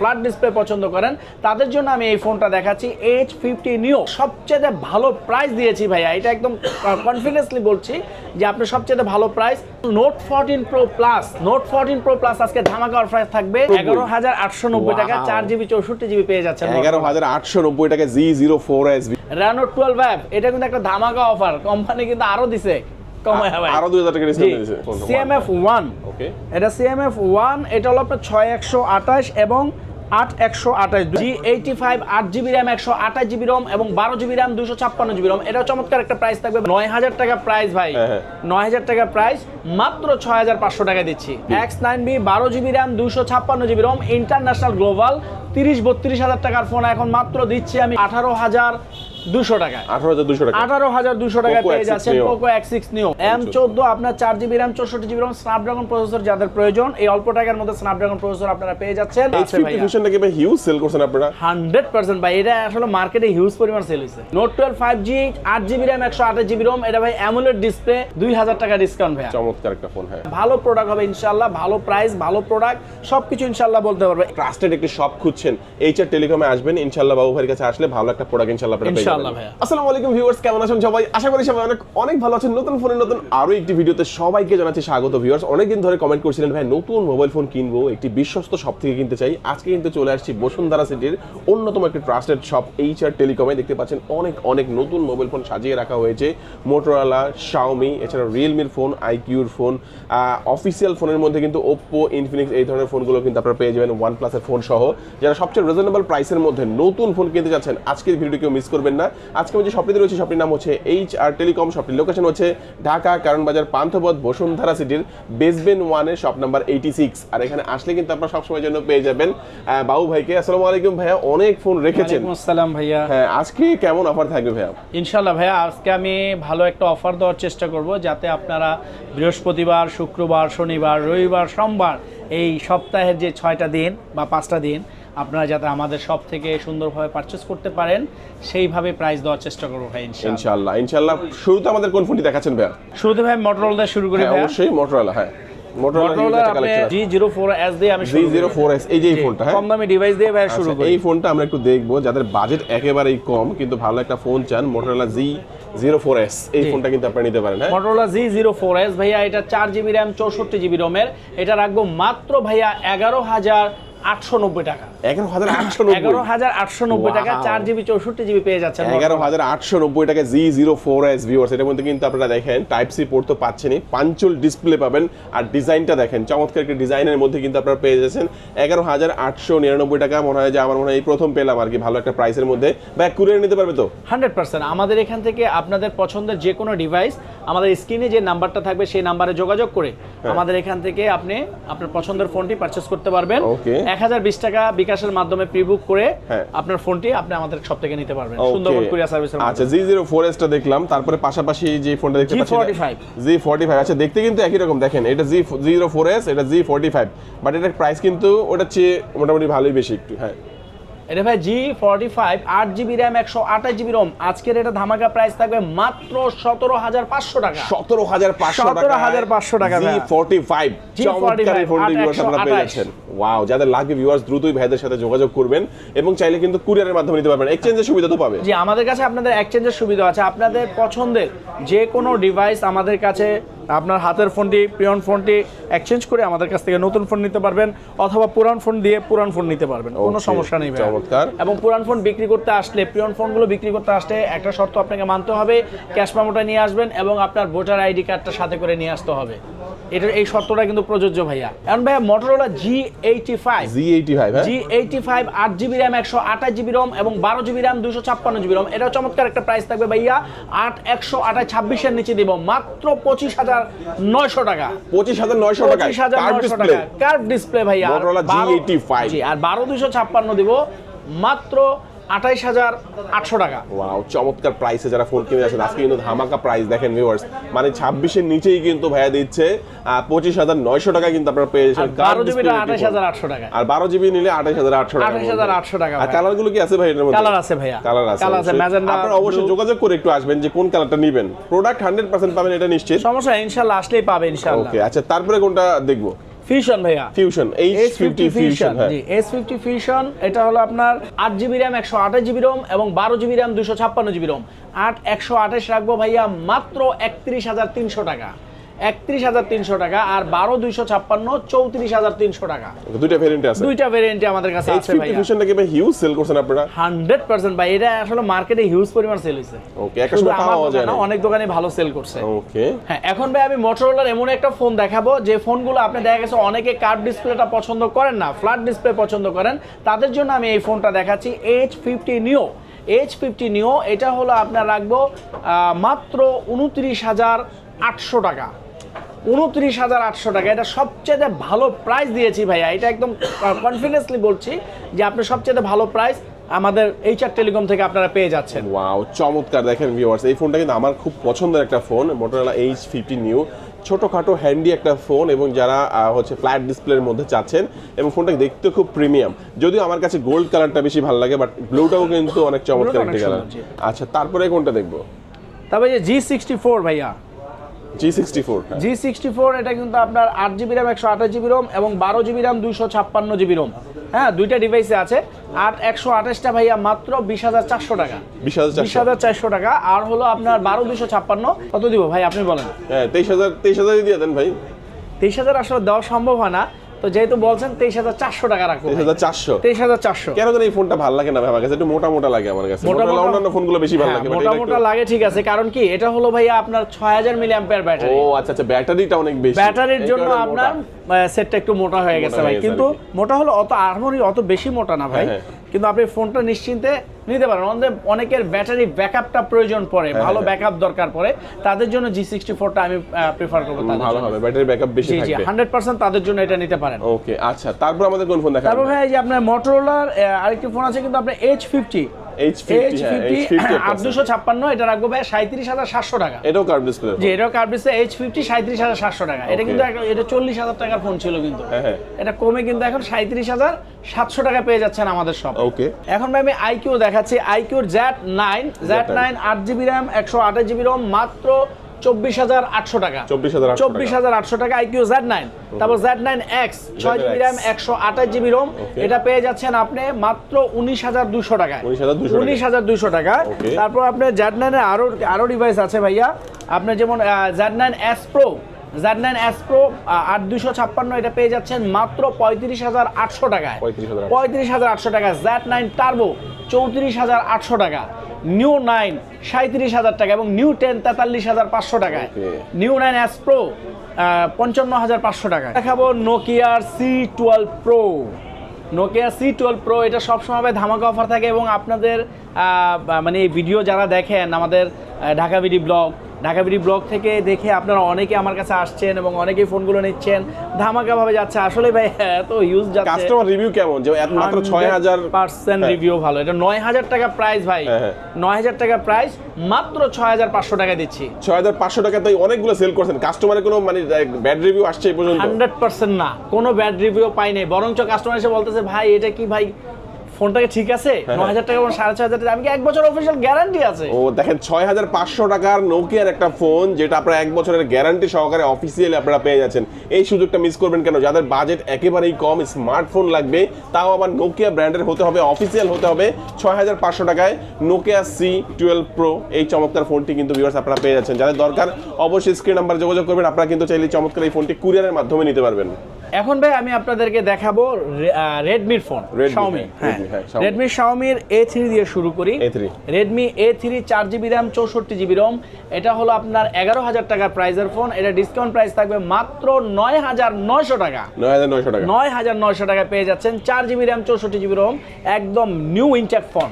Flat display পছন্দ করেন তাদের জন্য আমি এই ফোনটা দেখাচ্ছি এইচ ফিফটি নিও সবচেয়ে ভালো প্রাইস দিয়েছি ভাইয়া এটা একদম কনফিডেন্সলি বলছি যে আপনি সবচেয়ে ভালো price note fourteen pro plus note fourteen pro plus আজকে ধামাকা প্রাইস থাকবে এগারো হাজার আটশো নব্বই টাকা চার জিবি চৌষট্টি জিবি পেয়ে যাচ্ছেন এগারো হাজার আটশো নব্বই টাকা জি জিরো ফোর এস র্যানো টুয়েলভ অ্যাপ এটা কিন্তু একটা ধামাকা অফার কোম্পানি কিন্তু আরও দিছে। কমায় আরও হাজার টাকা ডিসকাউন্ট দিয়েছে সিএমএফ ওয়ান ওকে এটা সিএমএফ হলো আপনার এবং আট একশো আঠাশ জি এইটি ফাইভ আট জিবি র্যাম একশো আঠাশ জিবি রম এবং বারো জিবি র্যাম দুশো ছাপ্পান্ন জিবি রম এটা চমৎকার একটা প্রাইস থাকবে। নয় হাজার টাকা প্রাইস ভাই। হ্যাঁ, হ্যাঁ। নয় হাজার টাকা প্রাইস মাত্র ছয় হাজার পাঁচশো টাকা দিচ্ছি। এক্স নাইন বি বারো জিবি র্যাম দুশো ছাপ্পান্ন জিবি রম ইন্টারন্যাশনাল গ্লোবাল তিরিশ বত্রিশ হাজার টাকার ফোন এখন মাত্র দিচ্ছি আমি আঠারো হাজার দুশো টাকায়। আঠারো হাজার দুশো টাকা। আঠারো হাজার দুশো টাকা Poco পেয়ে যাচ্ছেন Poco X six neo M চোদ্দ আপনার চার জিবি র্যাম চৌষট্টি জিবি র্যাম স্ন্যাপড্রাগন প্রসেসর যাদের প্রয়োজন এই অল্প টাকার মধ্যে স্ন্যাপড্রাগন প্রসেসর আপনারা পেয়ে যাচ্ছেন। ভাই হিউজ সেল করছেন আপনারা? হান্ড্রেড পার্সেন্ট ভাই এটা আসলে মার্কেটে হিউজ পরিমাণ সেল হয়েছে নোট টুয়েলভ ফাইভ জি আট জিবি র্যাম একশো আঠাশ জিবি রোম এটা ভাই অ্যামুলেট ডিসপ্লে দুই হাজার টাকা ডিসকাউন্ট ভাই চমৎকার একটা ফোন হ্যাঁ। ভালো প্রোডাক্ট হবে ইনশাল্লাহ ভালো প্রাইস ভালো প্রোডাক্ট সবকিছু ইনশাল্লাহ বলতে পারবে। ট্রাস্টেড একটি শপ খুঁজছেন এইচআর টেলিকমে আসবেন ইনশাআল্লাহ বাবু ভাইয়ের কাছে আসলে ভালো একটা প্রোডাক্ট ইনশাল্লাহ আপনারা কেমন আছেন সবাই? আশা করি নতুন ফোনের সবাইকে ভাই, নতুন মোবাইল ফোন কিনবো, একটি বিশ্বস্ত শপ থেকে কিনতে চাই। আজকে কিন্তু চলে আসছি বসুন্ধরা সিটির অন্যতম টেলিকমে দেখতে পাচ্ছেন অনেক অনেক নতুন মোবাইল ফোন সাজিয়ে রাখা হয়েছে। শাওমি এছাড়া ফোন আইকিউর ফোন অফিসিয়াল ফোনের মধ্যে কিন্তু ওপ্পো ইনফিনিক্স এই ধরনের ফোনগুলো কিন্তু আপনারা পেয়ে যাবেন ওয়ান প্লাসের ফোন সহ। যারা সবচেয়ে রিজনেবল প্রাইসের মধ্যে নতুন ফোন কিনতে যাচ্ছেন, আজকের ভিডিওটি কেউ মিস করবেন না। আজকে আমি যে শপটিতে রয়েছে শপটির নাম হচ্ছে এইচ আর টেলিকম শপটির লোকেশন হচ্ছে ঢাকা কারণ বাজার পান্থপথ বসুন্ধরা সিটির বেসবেন ওয়ানের শপ নাম্বার এইটি সিক্স আর এখানে আসলে কিন্তু আপনারা সবসময়ের জন্য পেয়ে যাবেন বাবু ভাইকে। আসসালামু আলাইকুম ভাইয়া অনেক ফোন রেখেছেন। আসসালাম ভাইয়া। হ্যাঁ আজকে কেমন অফার থাকবে ভাইয়া? ইনশাল্লাহ ভাইয়া আজকে আমি ভালো একটা অফার দেওয়ার চেষ্টা করব যাতে আপনারা বৃহস্পতিবার শুক্রবার শনিবার রবিবার সোমবার এই সপ্তাহের যে ছয়টা দিন বা পাঁচটা দিন আপনারা যাতে আমাদের সব থেকে সুন্দরভাবে পারচেস করতে পারেন সেইভাবে প্রাইস দেওয়ার চেষ্টা করব ভাই ইনশাআল্লাহ। ইনশাআল্লাহ শুরুতে আমাদের কোন ফোনটি দেখাচ্ছেন ভাইয়া? শুরুতে ভাই মোটরোলা দিয়ে শুরু করি হ্যাঁ অবশ্যই মোটরোলা হ্যাঁ। আপনি এই ফোনটা হ্যাঁ। ভাই আচ্ছা, আমরা একটু দেখব। যাদের বাজেট একেবারেই কম কিন্তু ভালো একটা ফোন চান Motorola G zero four S এই ফোনটা কিন্তু আপনারা নিতে পারেন Motorola G zero four S ভাইয়া এটা চার জিবি র্যাম চৌষট্টি জিবি রোমের এটা রাখব মাত্র ভাইয়া এগারো হাজার আটশো নব্বই টাকা। এগারো হাজার আটশো এগারো হাজার আটশো নব্বই টাকা চার জিবি চৌষট্টি জিবি পেয়ে যাচ্ছেন এগারো হাজার আটশো নব্বই টাকা G zero four S viewers এটার মধ্যে কিন্তু আপনারা দেখেন টাইপ সি পোর্ট তো পাচ্ছেনই পাঞ্চুল ডিসপ্লে পাবেন আর ডিজাইনটা দেখেন। চমৎকার একটা ডিজাইনের মধ্যে কিন্তু আপনারা পেয়ে যাচ্ছেন। এগারো হাজার আটশো নিরানব্বই টাকা মনে হয় যে আমার মনে হয় এই প্রথম পেলাম আর কি ভালো একটা প্রাইসের মধ্যে। ব্যাক কুরিয়ার নিতে পারবে তো? Hundred percent. আমাদের এখান থেকে আপনাদের পছন্দের যে কোনো ডিভাইস আমাদের স্ক্রিনে যে নাম্বারটা থাকবে সেই নাম্বারে যোগাযোগ করে হ্যাঁ। আমাদের এখান থেকে আপনি আপনার পছন্দের ফোনটি পারচেস করতে পারবেন। এক হাজার বিশ টাকা বিকাশের মাধ্যমে প্রি বুক করে হ্যাঁ। আপনার ফোনটি আপনি আমাদের সব থেকে নিতে পারবেন. সুন্দরবন কুরিয়ার সার্ভিসের আচ্ছা জি জিরো ফোর এসটা দেখলাম তারপরে পাশাপাশি যে ফোনটা দেখতে পাচ্ছি G45 জি ফোর্টি ফাইভ আচ্ছা দেখতে কিন্তু একই রকম দেখেন এটা জি জিরো ফোর এস এটা জি ফোর্টি ফাইভ বাট এটার প্রাইস কিন্তু ওটা চেয়ে মোটামুটি ভালোই বেশি একটু হ্যাঁ এটা ভাই জি ফর্টি ফাইভ আট জিবি র্যাম একশো আঠাশ জিবি রোম আজকের এটা ধামাকা প্রাইস থাকবে মাত্র সতেরো হাজার পাঁচশো টাকা। সতেরো হাজার পাঁচশো সতেরো হাজার পাঁচশো টাকা জি। ফোর্টি ফাইভ G45 চমৎকার এই ফোনটি আট viewers আপনারা পেয়ে 128 যাচ্ছেন। ওয়াও যাদের লাগবে ভিউয়ার্স দ্রুতই ভাইদের সাথে যোগাযোগ করবেন এবং চাইলে কিন্তু কুরিয়ারের মাধ্যমে নিতে পারবেন। এক্সচেঞ্জের সুবিধা তো পাবে। জি আমাদের কাছে আপনাদের এক্সচেঞ্জের সুবিধা আছে। আপনাদের পছন্দের যে কোনো ডিভাইস আমাদের কাছে আপনার হাতের ফোনটি প্রিয়ন ফোনটি এক্সচেঞ্জ করে আমাদের কাছ থেকে নতুন ফোন নিতে পারবেন অথবা পুরান ফোন দিয়ে পুরান ফোন নিতে পারবেন। কোনো সমস্যা নেই চমৎকার। এবং পুরান ফোন বিক্রি করতে আসলে প্রিয়ন ফোনগুলো বিক্রি করতে আসলে একটা শর্ত আপনাকে মানতে হবে ক্যাশ মেমোটা নিয়ে আসবেন এবং আপনার ভোটার আইডি কার্ডটা সাথে করে নিয়ে আসতে হবে। এটা এই শর্তটা কিন্তু প্রযোজ্য ভাইয়া। এখন ভাইয়া Motorola G eighty five G eighty five G eighty five আট জিবি র্যাম একশো আঠাশ জিবি রম এবং বারো জিবি র্যাম দুশো ছাপ্পান্ন জিবি রম এটা চমৎকার একটা প্রাইস থাকবে ভাইয়া। আট একশো আঠাশ ছাব্বিশের নিচে দিব। মাত্র পঁচিশ হাজার নয়শো টাকা। পঁচিশ হাজার নয়শো টাকা পঁচিশ হাজার নয়শো টাকা কার্ভ ডিসপ্লে ভাইয়া আর বারো- G85 জি আর বারো দুশো ছাপ্পান্ন দিব। মাত্র আঠাইশ হাজার আটশো টাকা। ওয়াও চমৎকার প্রাইসে যারা ফোন কিনে আছেন আজকে কিন্তু ধামাকা প্রাইস দেখেন ভিউয়ার্স মানে ছাব্বিশের নিচেই কিন্তু ভাইয়া দিচ্ছে পঁচিশ হাজার নয়শো টাকা কিন্তু আপনারা পেয়ে যাচ্ছেন। বারো আঠাইশ হাজার আটশো টাকা আর বারো জিবি নিলে আঠাইশ হাজার আটশো টাকা 28,800 টাকা আর কালারগুলো কি আছে ভাই মধ্যে? কালার আছে ভাইয়া। কালার আছে কালার আছে। ম্যাজেন্ডা আপনারা অবশ্যই যোগাযোগ করে একটু আসবেন যে কোন কালারটা নেবেন। প্রোডাক্ট হান্ড্রেড পার্সেন্ট পাবেন এটা নিশ্চিত। সমস্যা ইনশাল্লাহ আসলেই পাবে ইনশাল্লাহ। ওকে আচ্ছা তারপরে কোনটা দেখব? ফিউশন ভাইয়া। Fusion H fifty fusion G S fifty fusion এটা হলো আপনার আট জিবি র্যাম একশো আঠাশ জিবি রোম এবং বারো জিবি র্যাম দুশো ছাপ্পান্ন জিবি রোম আট একশো আঠাশ রাখব ভাইয়া মাত্র একত্রিশ হাজার তিনশো টাকা। একত্রিশ হাজার তিনশো টাকা আর বারো দুইশো ছাপ্পান্ন চৌত্রিশ হাজার তিনশো টাকা। দুইটা ভেরিয়েন্ট আছে। দুইটা ভেরিয়েন্টে আমাদের কাছে আছে ফিফটি ভাইয়া। ফিউশনটাকে ভাই হিউজ সেল করছেন আপনারা? হান্ড্রেড পার্সেন্ট ভাই এটা আসলে মার্কেটে হিউজ পরিমাণ সেল ওকে একটা সময় পাওয়া যায় না অনেক দোকানে ভালো সেল করছে। ওকে হ্যাঁ এখন ভাই আমি মোটরোলার এমন একটা ফোন দেখাবো যে ফোনগুলো আপনি দেখা গেছে অনেকে কার্ভ ডিসপ্লেটা পছন্দ করেন না ফ্ল্যাট ডিসপ্লে পছন্দ করেন তাদের জন্য আমি এই ফোনটা দেখাচ্ছি H fifty neo H fifty neo এটা হলো আপনার রাখব আহ, মাত্র উনত্রিশ হাজার আটশো টাকা। উনত্রিশ হাজার আটশো টাকা। এটা সবচেয়ে ভালো প্রাইস দিয়েছি ভাইয়া। এটা একদম কনফিডেন্সলি বলছি যে আপনি সবচেয়ে ভালো প্রাইস আমাদের এইচআর টেলিকম থেকে আপনারা পেয়ে যাচ্ছেন। ওয়াও চমৎকার। দেখেন ভিউয়ার্স এই ফোনটা কিন্তু আমার খুব পছন্দের একটা phone Motorola H fifty new ছোটোখাটো হ্যান্ডি একটা ফোন এবং যারা হচ্ছে ফ্ল্যাট ডিসপ্লের মধ্যে চাচ্ছেন এবং ফোনটা দেখতে খুব প্রিমিয়াম যদিও আমার কাছে গোল্ড কালারটা বেশি ভালো লাগে বাট ব্লুটাও কিন্তু অনেক চমৎকার একটা কালার আচ্ছা তারপরে কোনটা দেখব? তারপরে যে জি সিক্সটি ফোর ভাইয়া G sixty four G sixty four এটা কিন্তু আপনার আট জিবি একশো আঠাশ জিবি রোম এবং বারো জিবি র্যাম দুইশো ছাপ্পান্ন জিবি রোম হ্যাঁ দুইটা ডিভাইসে আছে। আট একশো আঠাশটা ভাইয়া মাত্র বিশ হাজার চারশো টাকা। বিশ হাজার বিশ চারশো হাজার চারশো টাকা। আর হলো আপনার বারো দুইশো ছাপ্পান্ন। কত দিব ভাই আপনি বলেন। হ্যাঁ তেইশ হাজার তেইশ হাজারই দিয়ে দেন ভাই। তেইশ হাজার আসলে দেওয়া সম্ভব হয় না। তো যেহেতু বলছেন তেইশ হাজার চারশো টাকা রাখব তেইশ হাজার চারশো? তেইশ হাজার চারশো। কেন জানি এই ফোনটা ভালো লাগে না আমার কাছে? একটু মোটা মোটা লাগে আমার কাছে। মোটা মোটা অন্যান্য ফোনগুলো বেশি ভালো হ্যাঁ, লাগে মোটা মোটা লাগে ঠিক আছে। কারণ কি এটা হলো ভাইয়া আপনার ছয় হাজার মিলি অ্যাম্পিয়ার ব্যাটারি ও আচ্ছা আচ্ছা ব্যাটারিটা অনেক বেশি। ব্যাটারির জন্য আপনার। সেটটা একটু মোটা হয়ে গেছে ভাই। কিন্তু মোটা হলো অত আর্মরি অত বেশি মোটা না ভাই। হ্যাঁ, কিন্তু আপনি ফোনটা নিশ্চিন্তে নিতে পারেন। আমাদের অনেকের ব্যাটারি ব্যাকআপটা প্রয়োজন পড়ে হ্যাঁ, ভালো হ্যাঁ। ব্যাকআপ দরকার পড়ে। তাদের জন্য জি সিক্সটি ফোরটা আমি প্রিফার করব ভালো হবে ব্যাটারি ব্যাকআপ বেশি জি হান্ড্রেড পার্সেন্ট তাদের জন্য এটা নিতে পারেন। ওকে আচ্ছা তারপর আমাদের কোন ফোন দেখা তারপর ভাই যে আপনার মোটরোলার আরেকটি ফোন আছে কিন্তু আপনার এইচ ফিফটি হ্যাঁ ছাপ্পান্ন এটা রাখব ভাই সাঁত্রিশ হাজার সাতশো টাকা। এটাও কার্ভ ডিসপ্লে যে এটাও কার্ড দিচ্ছে এইচ ফিফটি সাঁত্রিশ হাজার সাতশো টাকা। এটা কিন্তু এটা চল্লিশ হাজার টাকার ফোন ছিল কিন্তু। হ্যাঁ হ্যাঁ। এটা কমে কিন্তু এখন সাঁত্রিশ হাজার সাতশো টাকা পেয়ে যাচ্ছেন আমাদের সব ওকে এখন ভাই আমি আইকিউ দেখাচ্ছি আইকিউর জ্যাট নাইন জ্যাট নাইন আট জিবি র্যাম একশো আঠাশ জিবি রম মাত্র চব্বিশ হাজার আটশো টাকা। চব্বিশ হাজার আটশো টাকা। আইকিউ জ্যাট নাইন তারপর জ্যাট নাইন এক্স ছয় জিবি র্যাম একশো আঠাশ জিবি রোম এটা পেয়ে যাচ্ছেন আপনি মাত্র উনিশ হাজার দুশো টাকায়। উনিশ হাজার দুশো টাকা। তারপর আপনার জ্যাট নাইনের আরও আরও ডিভাইস আছে ভাইয়া। আপনার যেমন Z nine S pro Z nine S pro আট দুশো ছাপ্পান্ন এটা পেয়ে যাচ্ছেন মাত্র পঁয়ত্রিশ হাজার আটশো টাকায়। পঁয়ত্রিশ হাজার আটশো। টাকা। জ্যাট নাইন টার্বো চৌত্রিশ হাজার আটশো টাকা। নিউ নাইন সাঁত্রিশ হাজার টাকা এবং নিউ টেন তেতাল্লিশ হাজার পাঁচশো টাকায়। নিউ নাইন এস প্রো পঞ্চান্ন হাজার পাঁচশো টাকা দেখাবো নোকিয়ার C twelve pro Nokia C twelve pro এটা সবসময় ধামাকা অফার থাকে এবং আপনাদের মানে এই ভিডিও যারা দেখেন আমাদের Dhaka BD blog Dhaka BD blog থেকে দেখে আপনারা অনেকে আমার কাছে আসছেন এবং অনেকেই ফোনগুলো নিচ্ছেন। ধামাকা ভাবে যাচ্ছে। আসলে ভাই এত ইউজ যাচ্ছে। কাস্টমার রিভিউ কেমন? যে এত মাত্র ছয় হাজার পার্সেন্ট হ্যাঁ। রিভিউ ভালো। এটা নয় হাজার টাকা প্রাইস ভাই। হ্যাঁ, হ্যাঁ। নয় হাজার টাকা প্রাইস মাত্র ছয় হাজার পাঁচশো টাকা দিচ্ছি। ছয় হাজার পাঁচশো টাকা তাই অনেকগুলো সেল করছেন। কাস্টমারের কোনো মানে ব্যাড রিভিউ আসছে এই পর্যন্ত? হান্ড্রেড পার্সেন্ট না। কোনো ব্যাড রিভিউ পাই নাই। বরঞ্চ কাস্টমার এসে বলতেছে ভাই এটা কি ভাই ফোনটাকে ঠিক আছে? হ্যাঁ, ন হাজার টাকা সাড়ে ছয় হাজার টাকা। আমি কি এক বছর অফিসিয়াল গ্যারান্টি আছে? ও দেখেন ছয় হাজার পাঁচশো টাকার নোকিয়ার একটা ফোন যেটা আপনারা এক বছরের গ্যারান্টি সহকারে অফিসিয়ালি আপনারা পেয়ে যাচ্ছেন। এই সুযোগটা মিস করবেন কেন? যাদের বাজেট একেবারেই কম স্মার্টফোন লাগবে তাও আবার নোকিয়া ব্র্যান্ডের হতে হবে অফিসিয়াল হতে হবে ছয় হাজার পাঁচশো টাকায়। নোকিয়া সি টুয়েলভ প্রো এই চমৎকার ফোনটি কিন্তু ভিউয়ার্স আপনারা পেয়ে যাচ্ছেন। যাদের দরকার অবশ্যই স্ক্রিন নাম্বার যোগাযোগ করবেন। আপনারা কিন্তু চাইলে চমৎকার এই ফোনটি কুরিয়ারের মাধ্যমে নিতে পারবেন। এখন ভাই আমি আপনাদেরকে দেখাবো রেডমির ফোন শাওমি। রেডমি শাওমির এ থ্রি দিয়ে শুরু করি। রেডমি এ থ্রি চার জিবি র্যাম চৌষট্টি জিবি রোম এটা হলো আপনার এগারো হাজার টাকার প্রাইজের ফোন এটা ডিসকাউন্ট প্রাইস থাকবে মাত্র নয় হাজার নয়শো টাকা। নয় হাজার নয়শো টাকা। পেয়ে যাচ্ছেন চার জিবি র্যাম চৌষট্টি জিবি রোম একদম নিউ ইনটেক ফোন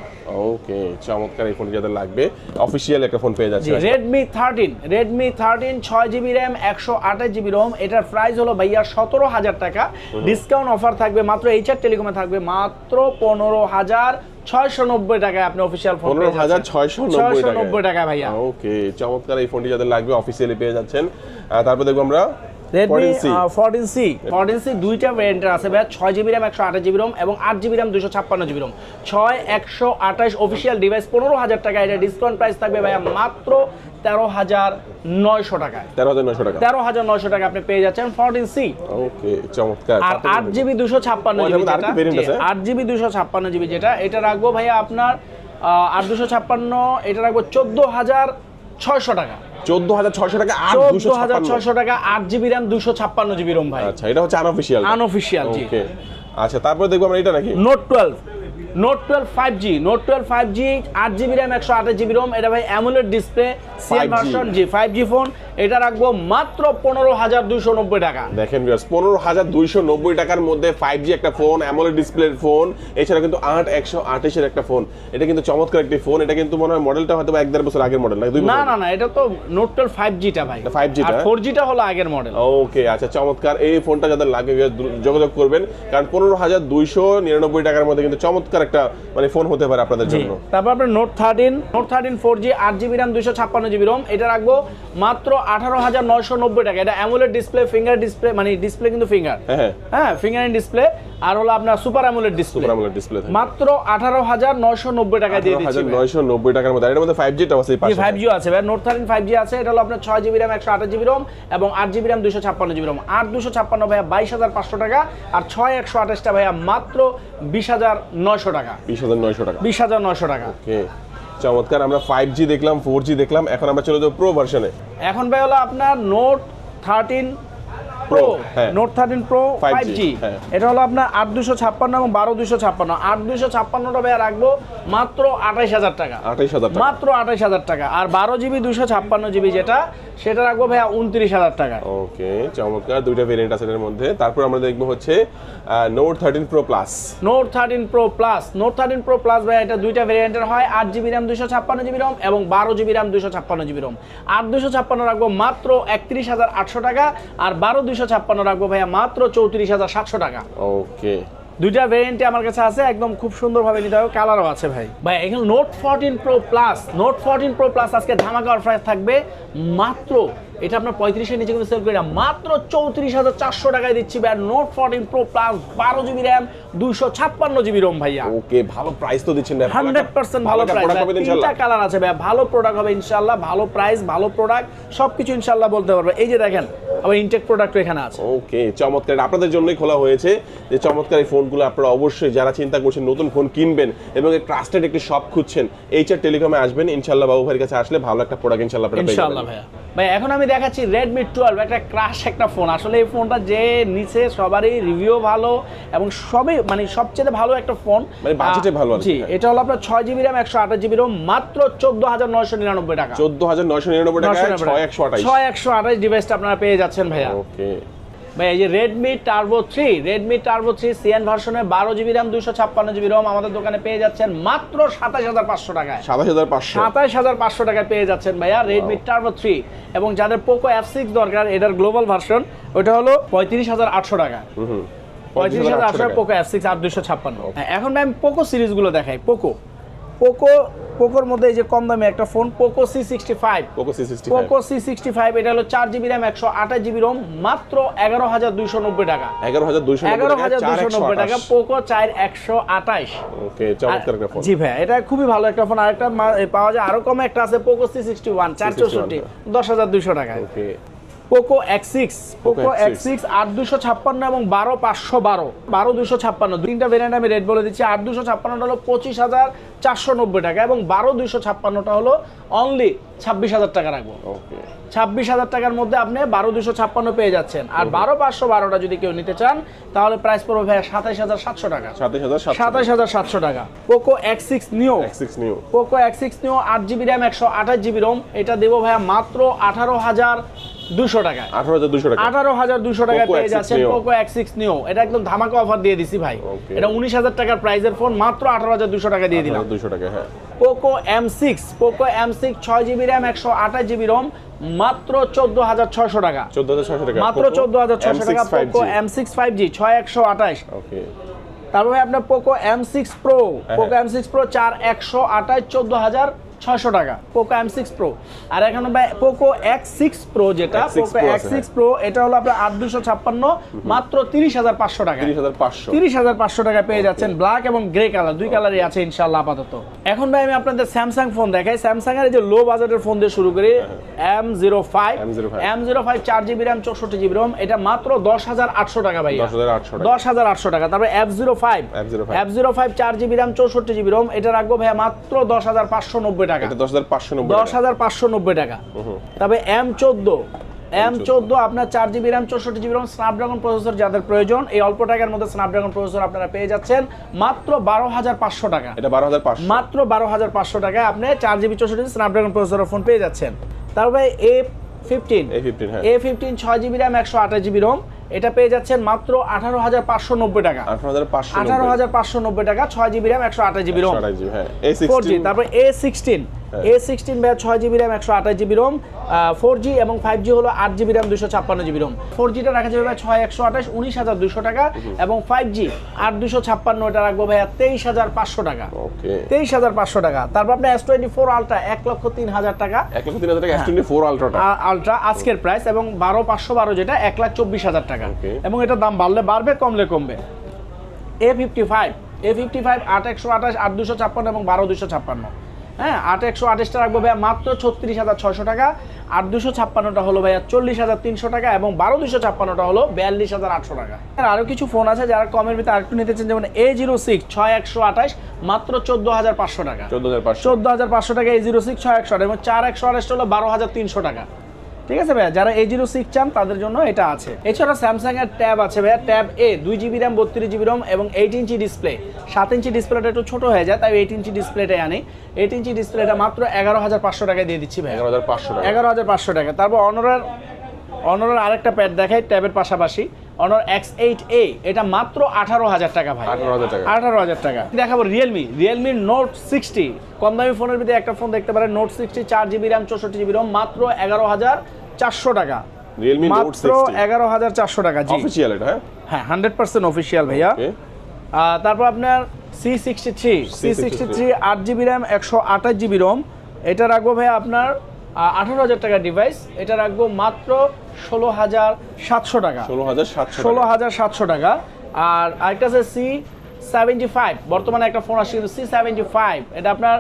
ওকে চমৎকার এই ফোনটি যাদের লাগবে অফিসিয়াল একটা ফোন পেয়ে যাচ্ছে রেডমি থার্টিন রেডমি থার্টিন ছয় জিবি র্যাম একশো আঠাশ জিবি রোম এটার প্রাইস হলো ভাইয়া সতেরো হাজার টাকা। ডিসকাউন্ট অফার থাকবে মাত্র এইচআর টেলিকমে থাকবে মাত্র পনেরো হাজার ছয়শো নব্বই টাকায় আপনি অফিসিয়াল ফোন পনেরো হাজার ছয়শো নব্বই টাকা ভাইয়া। ওকে চমৎকার এই ফোনটি যাদের লাগবে অফিসিয়ালি পেয়ে যাচ্ছেন। তারপর দেখব আমরা Redmi 14C fourteen C fourteen C দুইটা ভ্যারিয়েন্টের আছে ভাই ছয় জিবি র্যাম একশো আঠাশ জিবি রোম এবং আট জিবি র্যাম দুশো ছাপ্পান্ন জিবি রোম ছয় একশো আঠাশ অফিসিয়াল ডিভাইস পনেরো হাজার টাকা। এটা ডিসকাউন্ট প্রাইস থাকবে ভাইয়া মাত্র তেরো হাজার নয়শো টাকায়। তেরো হাজার নয়শো টাকা। তেরো হাজার নয়শো টাকা আপনি পেয়ে যাচ্ছেন ফোরটিন সি ওকে চমৎকার। আর আট জিবি দুশো ছাপ্পান্ন জিবি? আট জিবি দুশো ছাপ্পান্ন জিবি যেটা। এটা রাখব ভাইয়া আপনার আহ, আট দুশো ছাপ্পান্ন এটা রাখব চোদ্দ হাজার ছয়শো টাকা। চোদ্দ হাজার ছয়শো টাকা চোদ্দ হাজার ছয়শো টাকা আট জিবি র্যাম দুশো ছাপ্পান্ন জিবি রোম ভাই। আচ্ছা এটা হচ্ছে আনঅফিসিয়াল আনঅফিসিয়াল জি। ওকে আচ্ছা তারপরে দেখব আমরা এটা নাকি? Note twelve note twelve five G note twelve five G আট জিবি র্যাম একশো আঠাশ জিবি রোম এটা ভাই AMOLED display CL 5G version G five G phone এটা রাখব মাত্র পনেরো হাজার দুশো নব্বই টাকা। দেখেন পনেরো হাজার দুইশো নব্বই টাকার মধ্যে ফাইভ জি একটা ফোন অ্যামোলেড ডিসপ্লের ফোন এছাড়া কিন্তু আট একশো আঠাশের একটা ফোন এটা কিন্তু চমৎকার একটি ফোন এটা কিন্তু মনে হয় মডেলটা হয়তো এক দেড় বছর আগের মডেল না? না না না এটা তো নোট টুয়েলভ ফাইভ জিটা ভাই। ফাইভ 5G টা? ফোর জিটা হলো আগের মডেল ওকে আচ্ছা চমৎকার। এই ফোনটা যাদের লাগে যোগাযোগ করবেন। কারণ পনেরো হাজার দুইশো নিরানব্বই টাকার মধ্যে কিন্তু চমৎকার একটা মানে ফোন হতে পারে আপনাদের জন্য। তারপর আপনার note thirteen note thirteen four G আট জিবি র্যাম দুশো ছাপ্পান্ন জিবি রোম এটা রাখব মাত্র আঠারো হাজার নয়শো নব্বই টাকা। এটা অ্যামুলেট ডিসপ্লে ফিঙ্গার ডিসপ্লে মানে ডিসপ্লে কিন্তু ফিঙ্গার হ্যাঁ হ্যাঁ। হ্যাঁ ফিঙ্গার ডিসপ্লে আর হলো আপনার সুপার অ্যামুলেট ডিসপ্লে সুপার আমলের ডিসপ্লে মাত্র আঠারো হাজার নয়শো নব্বই টাকা দিয়ে দিচ্ছি হাজার নয়শো নব্বই টাকার মধ্যে। আর এটার মধ্যে ফাইভ জিটা আছে এই পাশে ফাইভ জি আছে ভাই। নোট থার্টিন ফাইভ জি আছে এটা হলো আপনার ছয় জিবি র্যাম একশো আঠাশ জিবি রোম এবং আট জিবি র্যাম দুশো ছাপ্পান্ন জিবি রোম আট দুশো ছাপ্পান্ন ভাইয়া বাইশ হাজার পাঁচশো টাকা আর ছয় একশো আঠাশটা ভাইয়া মাত্র বিশ হাজার নয়শো টাকা। বিশ হাজার নয়শো টাকা। বিশ হাজার নয়শো টাকা। ওকে। চমৎকার আমরা ফাইভ জি দেখলাম ফোর জি দেখলাম এখন আমরা চলে যাব প্রো ভার্সনে এখন ভাই হলো আপনার note thirteen pro. Note thirteen pro five G. এটা হলো আপনার আট দুশো ছাপ্পান্ন এবং বারো দুশো ছাপ্পান্ন। আট দুশো ছাপ্পান্নটা ভাইয়া রাখব মাত্র আঠাইশ হাজার টাকা। আঠাইশ হাজার মাত্র আঠাইশ হাজার টাকা। আর বারো জিবি দুশো ছাপ্পান্ন জিবি যেটা সেটা রাখব ভাইয়া উনত্রিশ হাজার টাকা। ওকে চমৎকার দুইটা ভেরিয়েন্ট আছে এর মধ্যে। তারপর আমরা দেখব হচ্ছে note thirteen pro plus note thirteen pro plus note thirteen pro plus ভাই এটা দুইটা ভেরিয়েন্টের হয়। আট জিবি র্যাম দুশো ছাপ্পান্ন জিবি রম এবং বারো জিবি র্যাম দুশো ছাপ্পান্ন জিবি রম আট দুশো ছাপ্পান্ন রাখব মাত্র একত্রিশ হাজার আটশো টাকা আর বারো দুশো ছাপ্পান্ন রাখব ভাইয়া মাত্র চৌত্রিশ হাজার সাতশো টাকা। ওকে দুইটা ভেরিয়েন্টে আমার কাছে আছে, একদম খুব সুন্দরভাবে নিতে হবে কালারও আছে ভাই। ভাই, এখানে note fourteen pro plus note fourteen pro plus আজকে ধামাকা অফার থাকবে মাত্র এটা আপনার পঁয়ত্রিশের নিচে কিন্তু সেল করে না মাত্র চৌত্রিশ হাজার চারশো টাকায় দিচ্ছি ভাই নোট ফোরটিন প্রো প্লাস বারো জিবি র্যাম দুশো ছাপ্পান্ন জিবি রোম ভাইয়া। ওকে ভালো প্রাইস তো দিচ্ছেন ভাই হান্ড্রেড পার্সেন্ট ভালো প্রাইস তো তিনটা কালার আছে ভাই ভালো প্রোডাক্ট হবে ইনশাল্লাহ ভালো প্রাইস ভালো প্রোডাক্ট সবকিছু ইনশাল্লাহ বলতে পারবে। এই যে দেখেন আবার ইনটেক প্রোডাক্ট এখানে আছে। ওকে চমৎকার। আপনাদের জন্যই খোলা হয়েছে যে চমৎকার এই ফোনগুলো আপনারা অবশ্যই যারা চিন্তা করছেন নতুন ফোন কিনবেন এবং ট্রাস্টেড একটি শপ খুঁজছেন এইচআর টেলিকমে আসবেন। ইনশাল্লাহ বাবু ভাইয়ের কাছে আসলে ভালো একটা প্রোডাক্ট ইনশাল্লাহ আপনারা যাবেন। ভাইয়া। ভাই এখন আমি দেখাচ্ছি রেডমি টুয়েলভ একটা ক্রাশ একটা ফোন আসলে এই ফোনটা যে নিচে সবারই রিভিউ ভালো এবং সবই মানে সবচেয়ে ভালো একটা ফোন মানে budget-এ ভালো জি এটা হলো আপনার ছয় জিবি র্যাম একশো আঠাশ জিবি রোম মাত্র চোদ্দ হাজার নয়শো নিরানব্বই টাকা। চোদ্দ হাজার নয়শো নিরানব্বই টাকা। ছয় একশো আঠাশ। ছয় একশো আঠাশ ডিভাইসটা আপনারা পেয়ে যাচ্ছেন ভাইয়া। ওকে। ভাই এই যে Redmi turbo three Redmi turbo three CN ভার্সনের বারো জিবি র্যাম দুশো ছাপ্পান্ন জিবি রোম আমাদের দোকানে পেয়ে যাচ্ছেন মাত্র সাতাশ হাজার পাঁচশো টাকায়। সাতাশ হাজার পাঁচশো। সাতাশ হাজার পাঁচশো টাকায় পেয়ে যাচ্ছেন ভাইয়া রেডমি টার্বো থ্রি এবং যাদের পোকো এফ সিক্স দরকার এটার গ্লোবাল ভার্সন ওটা হলো পঁয়ত্রিশ হাজার আটশো টাকা পঁয়ত্রিশ হাজার আটশো পোকো এফ সিক্স আট দুশো ছাপ্পান্ন। এখন আমি পোকো সিরিজগুলো দেখাই পোকো পোকো পোকোর মধ্যে এই যে কম দামে একটা phone Poco C sixty five Poco C sixty Poco C sixty five এটা হলো চার জিবি র্যাম একশো আঠাশ জিবি রোম মাত্র এগারো হাজার দুইশো নব্বই টাকা। এগারো হাজার দুইশো এগারো হাজার দুইশো নব্বই টাকা পোকো চার একশো আঠাশ। ওকে চমৎকার একটা ফোন জি ভাই এটা খুবই ভালো একটা ফোন আরেকটা পাওয়া যায় আরও কমে একটা আছে পোকো সি সিক্সটি ওয়ান চার চৌষট্টি দশ হাজার দুইশো টাকা okay. Poco X six Poco X6 X six আট দুশো ছাপ্পান্ন এবং বারো পাঁচশো বারো। বারো দুশো ছাপ্পান্ন। তিনটা ভেরিয়েন্ট আমি রেট বলে দিচ্ছি। আট দুশো ছাপ্পান্নটা হলো পঁচিশ হাজার চারশো নব্বই টাকা এবং বারো দুশো ছাপ্পান্নটা হলো অনলি ছাব্বিশ হাজার টাকা রাখব। ছাব্বিশ হাজার টাকার মধ্যে আপনি বারো দুশো ছাপ্পান্ন পেয়ে যাচ্ছেন। আর বারো পাঁচশো বারোটা যদি কেউ নিতে চান তাহলে প্রাইস পড়বে ভাই সাতাইশ হাজার সাতশো টাকা। সাতাইশ হাজার সাতশো টাকা। Poco X six neo Poco X six neo আট জিবি র্যাম একশো আঠাশ জিবি রোম এটা দেবো ভাইয়া মাত্র আঠারো হাজার 200 টাকা। আঠারো হাজার দুশো টাকা পেয়ে যাচ্ছেন Poco X6 Neo এটা একদম ধামাকা অফার দিয়ে দিছি ভাই। এটা 19000 টাকার প্রাইজের ফোন মাত্র 18200 টাকা দিয়ে দিলাম। 200 টাকা হ্যাঁ। সিক্স ছয় জিবি র্যাম একশো আঠাশ জিবি ROM মাত্র 14600 টাকা। 14600 টাকা। মাত্র 14600 টাকা Poco M six Poco M6 5G 6128 okay তারপরে আপনার Poco M six pro Poco M six pro চার একশো আঠাশ চোদ্দ হাজার ছয়শো টাকা। পোকো এম সিক্স প্রো আর এখন পোকো এক্স সিক্স প্রো যেটা Poco Pro X six pro এটা হলো আপনার আট দুশো ছাপ্পান্ন মাত্র তিরিশ হাজার পাঁচশো টাকা তিরিশ হাজার পাঁচশো। তিরিশ হাজার পাঁচশো টাকা পেয়ে যাচ্ছেন ব্ল্যাক এবং গ্রে কালার দুই কালারই আছে ইনশাল্লাহ আপাতত। এখন ভাই আমি আপনাদের স্যামসাং ফোন দেখাই। স্যামসাং এর যে লো বাজেটের ফোন দিয়ে শুরু করি M zero five M zero five চার জিবি র্যাম চৌষট্টি জিবি রোম এটা মাত্র দশ হাজার আটশো টাকা ভাই দশ হাজার আটশো টাকা। তারপরে F zero five F05 F zero five চার জিবি র্যাম চৌষট্টি জিবি রোম এটা রাখব ভাইয়া মাত্র দশ হাজার পাঁচশো নব্বই টাকা। দশ হাজার পাঁচশো দশ হাজার পাঁচশো নব্বই টাকা। তবে এম চোদ্দ। এম চোদ্দ। আপনার চার জিবি র্যাম চৌষট্টি জিবি র্যাম স্ন্যাপড্রাগন প্রসেসর যাদের প্রয়োজন এই অল্প টাকার মধ্যে স্ন্যাপড্রাগন প্রসেসর আপনারা পেয়ে যাচ্ছেন মাত্র বারো হাজার পাঁচশো টাকা। এটা বারো হাজার মাত্র বারো হাজার পাঁচশো টাকায় আপনি চার জিবি চৌষট্টি স্ন্যাপড্রাগন প্রসেসর ফোন পেয়ে যাচ্ছেন। তারপরে A fifteen A fifteen A fifteen ছয় জিবি র্যাম একশো আঠাশ জিবি রোম এটা পেয়ে যাচ্ছেন মাত্র আঠারো হাজার পাঁচশো নব্বই টাকা। আঠারো হাজার পাঁচশো আঠারো হাজার পাঁচশো নব্বই টাকা ছয় জিবি র্যাম একশো আঠাশ জিবি রোম হ্যাঁ ফোর জি তারপর এ সিক্সটিন। এ সিক্সটিন ভাই ছয় জিবি র্যাম একশো আঠাশ জিবি রোম ফোর জি এবং ফাইভ জি হলো আট জিবি র্যাম দুশো ছাপ্পান্ন জিবি রোম ফোর জিটা রাখা যাবে ভাই ছয় একশো আঠাশ উনিশ হাজার দুশো টাকা এবং ফাইভ জি আট দুশো ছাপ্পান্ন এটা রাখব ভাইয়া তেইশ হাজার পাঁচশো টাকা। ওকে। তেইশ হাজার পাঁচশো টাকা। তারপর আপনি এস টোয়েন্টি ফোর আলট্রা এক লক্ষ তিন হাজার টাকা। এক লক্ষ তিন হাজার টাকা এস টোয়েন্টি ফোর আলট্রাটা আলট্রা আজকের প্রাইস এবং বারো পাঁচশো বারো যেটা এক লাখ চব্বিশ হাজার টাকা। এবং এটার দাম বাড়লে বাড়বে কমলে কমবে। A fifty five A fifty five আট একশো আঠাশ আট দুশো ছাপ্পান্ন এবং বারো দুশো ছাপ্পান্ন। হ্যাঁ আট একশো আঠাশটা রাখব ভাইয়া মাত্র ছত্রিশ হাজার ছশো টাকা। আর দুশো ছাপ্পান্নটা হলো ভাইয়া চল্লিশ হাজার তিনশো টাকা এবং বারো দুশো ছাপ্পান্নটা হলো বিয়াল্লিশ হাজার আটশো টাকা। আর আরও কিছু ফোন আছে যারা কমের ভিতরে আরেকটু নিতে চান যেমন এ জিরো সিক্স ছয় একশো আঠাশ মাত্র চোদ্দ হাজার পাঁচশো টাকা। চোদ্দ হাজার পাঁচশো। হাজার পাঁচশো টাকা এ জিরো সিক্স ছয় একশো আঠাশ এবং চার একশো আঠাশটা হলো বারো হাজার তিনশো টাকা। ঠিক আছে ভাইয়া? যারা এই জিরো সিক্স চান তাদের জন্য এটা আছে। এছাড়া স্যামসাং এর ট্যাব আছে ভাইয়া। ট্যাব এ দুই জিবি র্যাম বত্রিশ জিবি রম এবং এইট ইঞ্চি ডিসপ্লে সাত ইঞ্চি ডিসপ্লেটা একটু ছোট হয়ে যায় তাই এইট ইঞ্চি ডিসপ্লেটাই আনি। এইট ইঞ্চি ডিসপ্লেটা মাত্র এগারো হাজার পাঁচশো টাকায় দিয়ে দিচ্ছি ভাইয়া। এগারো হাজার পাঁচশো টাকা। এগারো হাজার পাঁচশো টাকা। তারপর অনরের অনরের আরেকটা প্যাড দেখাই ট্যাবের পাশাপাশি। অনর এক্স এইট এ এটা মাত্র আঠারো হাজার টাকা ভাই আঠারো হাজার টাকা। আঠারো হাজার টাকা। দেখাবো রিয়েলমি রিয়েলমি নোট সিক্সটি কম দামি ফোনের ভিতরে একটা ফোন দেখতে পারেন। নোট সিক্সটি চার জিবি র্যাম চৌষট্টি জিবি রম মাত্র এগারো হাজার চারশো টাকা। মাত্র এগারো হাজার চারশো টাকা জি। অফিসিয়াল এটা হ্যাঁ? হান্ড্রেড পার্সেন্ট অফিসিয়াল ভাইয়া। তারপর আপনার C sixty three C sixty three আট জিবি র্যাম একশো আঠাশ জিবি রোম এটা রাখব ভাই আপনার আঠারো হাজার টাকার ডিভাইস এটা রাখব মাত্র ষোলো হাজার সাতশো টাকা। ষোলো হাজার সাতশো ষোলো হাজার সাতশো টাকা। আর আরেকটা আছে সি সেভেন্টি ফাইভ বর্তমানে একটা ফোন আসছে কিন্তু সি সেভেন্টি ফাইভ এটা আপনার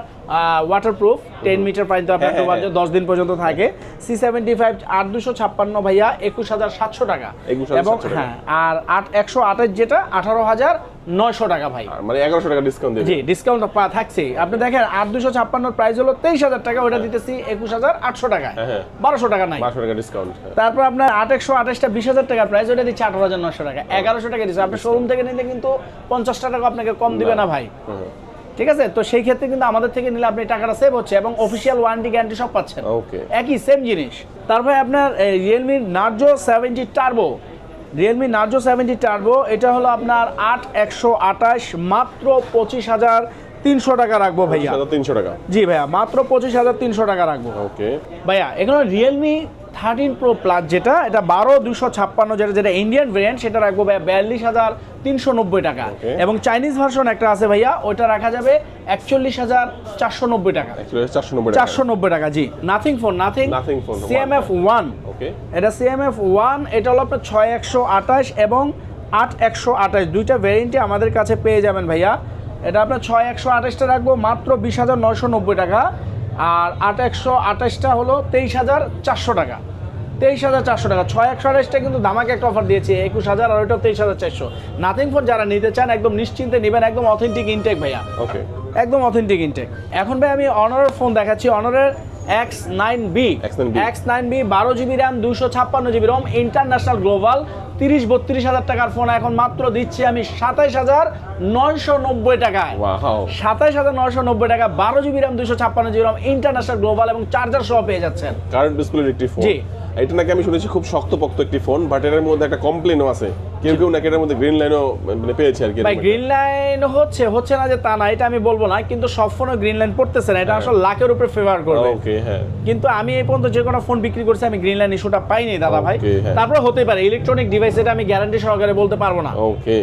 ওয়াটার প্রুফ টেন মিটার পর্যন্ত আপনার হ্যাঁ, হ্যাঁ, ডোবার দশ দিন পর্যন্ত থাকে। সি সেভেন্টি ফাইভ আট দুশো ছাপ্পান্ন ভাইয়া একুশ হাজার সাতশো টাকা। এবং হ্যাঁ আর আট একশো আঠাশ যেটা আঠারো হাজার নয়শো টাকা ভাই। মানে এগারোশো টাকা ডিসকাউন্ট জি ডিসকাউন্ট থাকছে আপনি দেখেন আট দুশো ছাপ্পান্নর প্রাইস হলো তেইশ হাজার টাকা ওটা দিতেছি একুশ হাজার আটশো টাকা হ্যাঁ, হ্যাঁ। বারোশো টাকা নাই। পাঁচশো টাকা ডিসকাউন্ট তারপর আপনার আট একশো আঠাশটা বিশ হাজার টাকা প্রাইস ওটা দিচ্ছে আঠারো হাজার নয়শো টাকা। এগারোশো টাকা দিচ্ছে। আপনি শোরুম থেকে নিলে কিন্তু পঞ্চাশটা টাকা আপনাকে কম দিবে না ভাই। ঠিক আছে? তো সেই ক্ষেত্রে কিন্তু আমাদের থেকে নিলে আপনি টাকাটা সেভ হচ্ছে এবং অফিসিয়াল ওয়ারেন্টি গ্যারান্টি সব পাচ্ছেন। ওকে একই সেম জিনিস। তারপরে আপনার Realme Narzo seventy turbo Realme Narzo seventy turbo এটা হলো আপনার আট একশো আঠাশ মাত্র পঁচিশ হাজার তিনশো টাকা রাখব ভাইয়া। তিনশো টাকা। জি ভাইয়া মাত্র পঁচিশ হাজার তিনশো টাকা রাখব। ওকে ভাইয়া এখানে রিয়েলমি থার্টিন প্রো প্লাস যেটা এটা বারো দুশো ছাপ্পান্ন যেটা যেটা ইন্ডিয়ান ভেরিয়েন্ট সেটা রাখব ভাইয়া বিয়াল্লিশ হাজার তিনশো নব্বই টাকা। এবং চাইনিজ ভার্সন একটা আছে ভাইয়া ওইটা রাখা যাবে একচল্লিশ হাজার চারশো নব্বই টাকা। চারশো নব্বই টাকা। জি। Nothing phone nothing CMF one okay এটা সিএমএফ ওয়ান এটা হলো আপনার ছয় একশো আঠাশ এবং আট একশো আঠাশ। দুইটা ভ্যারিয়েন্টই আমাদের কাছে পেয়ে যাবেন ভাইয়া। এটা আপনার ছয় একশো আঠাশটা রাখব মাত্র বিশ হাজার নয়শো নব্বই টাকা। আর আট একশো আঠাশটা হলো তেইশ হাজার চারশো টাকা। তেইশ হাজার চারশো টাকা। ছয় একশো আঠাশটা কিন্তু দামাকে একটা অফার দিয়েছে। একুশ হাজার আর ওইটাও তেইশ হাজার চারশো। নাথিং ফোন যারা নিতে চান একদম নিশ্চিন্তে নেবেন। একদম অথেন্টিক ইনটেক ভাইয়া। ওকে একদম অথেন্টিক ইনটেক এখন ভাই আমি অনারের ফোন দেখাচ্ছি। অনারের X nine B X9B X nine B বারো জিবি র্যাম দুশো ছাপ্পান্ন জিবি রম ইন্টারন্যাশনাল গ্লোবাল তিরিশ বত্রিশ হাজার টাকার ফোন এখন মাত্র দিচ্ছি আমি সাতাইশ হাজার নয়শো নব্বই টাকায়। সাতাইশ হাজার নয়শো নব্বই টাকা বারো জিবি র্যাম দুশো ছাপ্পান্ন জিবি র্যাম ইন্টারন্যাশনাল গ্লোবাল এবং চার্জার সহ পেয়ে যাচ্ছেন। কারেন্ট ডিসপ্লে একটি ফোন জি। এটা নাকি আমি শুনেছি খুব শক্তপোক্ত একটি ফোন বাট এটার মধ্যে একটা কমপ্লেনও আছে। কেউ কেউ নাকি এটার মধ্যে গ্রিন লাইনও মানে পেয়েছে আর কি ভাই গ্রিন লাইন হচ্ছে হচ্ছে না যে তা না এটা আমি বলব না কিন্তু সব ফোনে গ্রিন লাইন পড়তেছে না এটা হ্যাঁ। আসলে লাখের উপরে ফেভার করবে। ওকে হ্যাঁ। কিন্তু আমি এই পর্যন্ত যে কোনো ফোন বিক্রি করছি আমি গ্রিন লাইন ইস্যুটা পাইনি দাদা ভাই। হ্যাঁ। তারপরে হতে পারে ইলেকট্রনিক ডিভাইস এটা আমি গ্যারান্টি সহকারে বলতে পারব না। ওকে